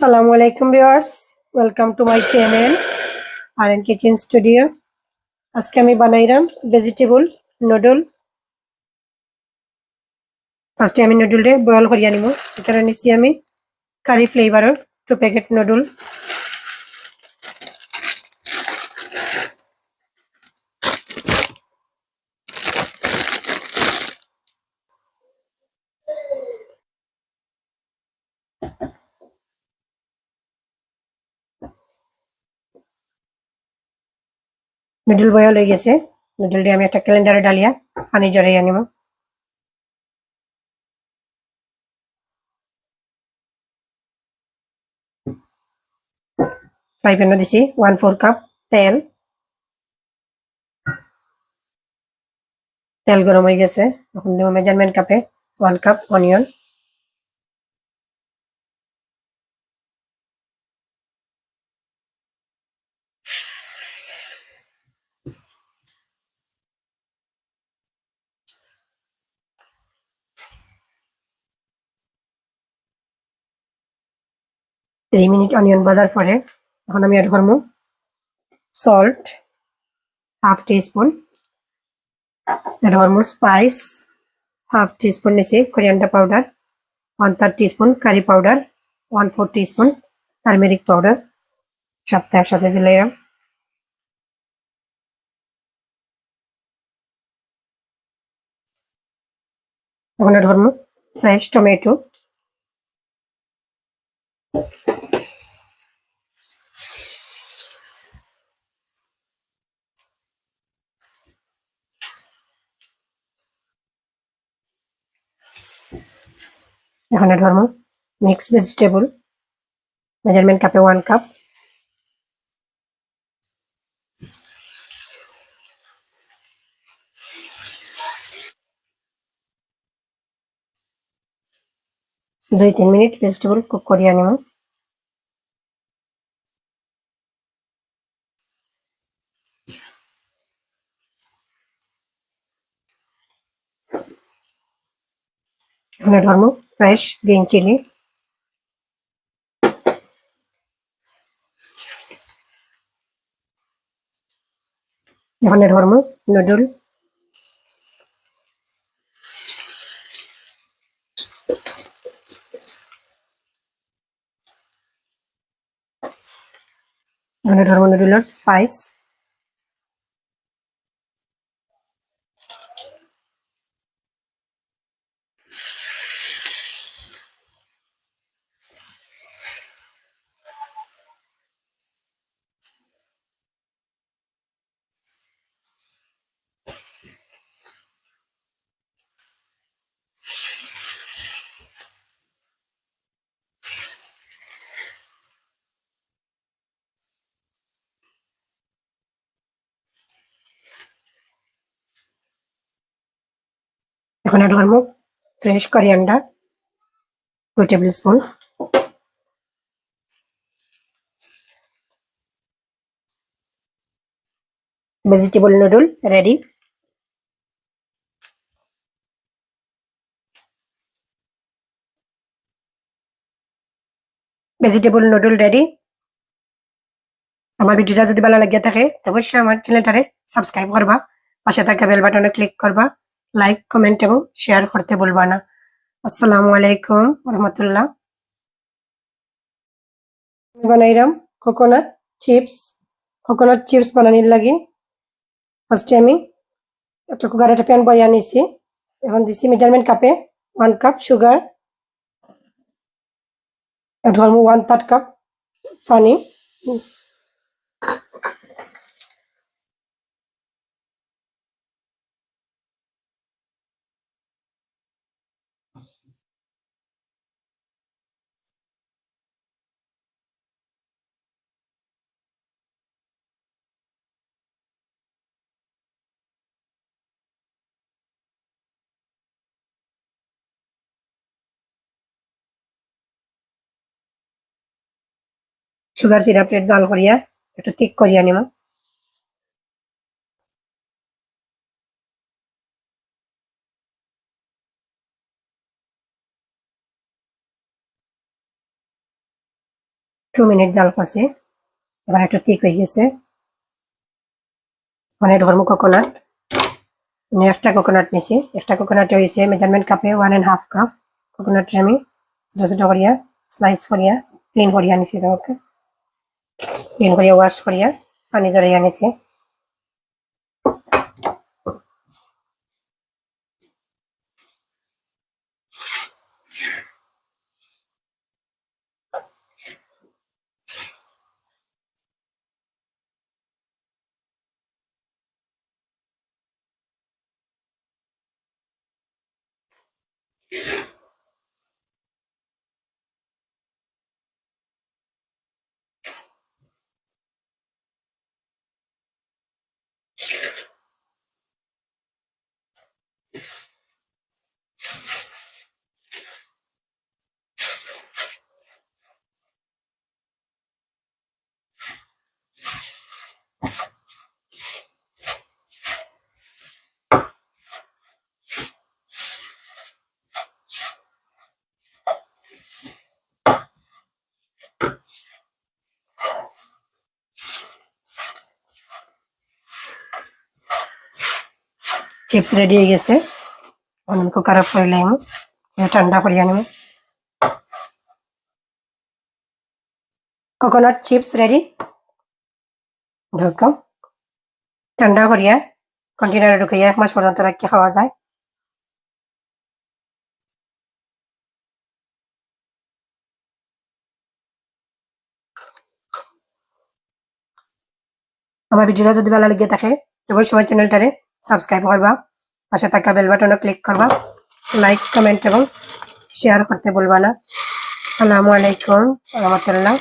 আসসালামু আলাইকুম viewers welcome to my channel R N kitchen studio আজকে আমি বানাইলাম ভেজিটেবল নুডল ফার্স্টে আমি নুডলটা বয়ল করিয়া নিব। এখানে নিচ্ছি আমি কারি ফ্লেভারের two packet noodle noodle boil হয়ে গেছে নুডলটি আমি একটা ক্যালেন্ডারে ডালিয়া পানি জড়াইয়া নিব ফ্রাই প্যানও দিছি ওয়ান ফোর কাপ তেল. তেল গরম হয়ে গেছে। এখন দেবো মেজারমেন্ট কাপে one cup onion three minute onion বাজার পরে এখন আমি অ্যাড করব। সল্ট হাফ টিস্পুন অ্যাড করব স্পাইস হাফ টিস্পুন নিচে coriander powder one third teaspoon curry powder one four teaspoon turmeric powder সবটা একসাথে দিলে এখন অ্যাড করব ফ্রেশ টমেটো এখানে ধর্ম মিক্স ভেজিটেবল মেজারমেন্ট কাপে ওয়ান কাপ দুই তিন মিনিট ভেজিটেবল কুক করিয়া নিব এখানে ধর্ম ফ্রেশ গ্রিন চিলি এখানে ধর্ম নুডল এখানে ধর্ম নুডলের স্পাইস এখন অ্যাড করব fresh coriander two tablespoon vegetable noodle ready vegetable noodle ready আমার ভিডিওটা যদি ভালো লাগিয়ে থাকে, অবশ্যই আমার চ্যানেলটারে সাবস্ক্রাইব করবা, পাশে থাকা বেল বাটনে ক্লিক করবা। লাইক কমেন্ট এবং শেয়ার করতে ভুলবা না। আসসালামু আলাইকুম রহমতুল্লাহ। বানাইলাম কোকোনাট চিপস কোকোনাট চিপস বানানির লাগে ফার্স্টে আমি একটা কুকার একটা প্যান বয়া আনিছি এখন দিছি মেজারমেন্ট কাপে one cup sugar one third cup পানি। সুগার সিরাপের জাল করিয়া একটু ঠিক করিয়া নিব টু মিনিট জাল করছি। এবার একটু ঠিক হয়ে গেছে। মানে করব কোকোনাট আমি একটা কোকোনাট নিছি। একটা কোকোনাট হয়েছে মেজারমেন্ট কাপে one and half cup coconut আমি ছোট ছোট করিয়া স্লাইস করিয়া ক্লিন করিয়া নিছি তোমাকে ক্লিন করিয়া ওয়াশ করিয়া পানি জড়াইয়া নিছি রেডি হয়ে গেছে। অনেক কুকারে ফয়েলাম ঠান্ডা করিয়া নেব। কোকোনাট চিপস রেডি ঢুকাম ঠান্ডা করিয়া কন্টেনারে ঢুকাইয়া এক মাস পর্যন্ত রাখি খাওয়া যায়। আমার ভিডিওটা যদি ভালো লেগে থাকে তবে সময় চ্যানেলটারে সাবস্ক্রাইব করবা, পাশে থাকা বেল ক্লিক করবা লাইক কমেন্ট এবং শেয়ার করতে বলবা না। আসসালামু আলাইকুম, রহমতুল্লাহ।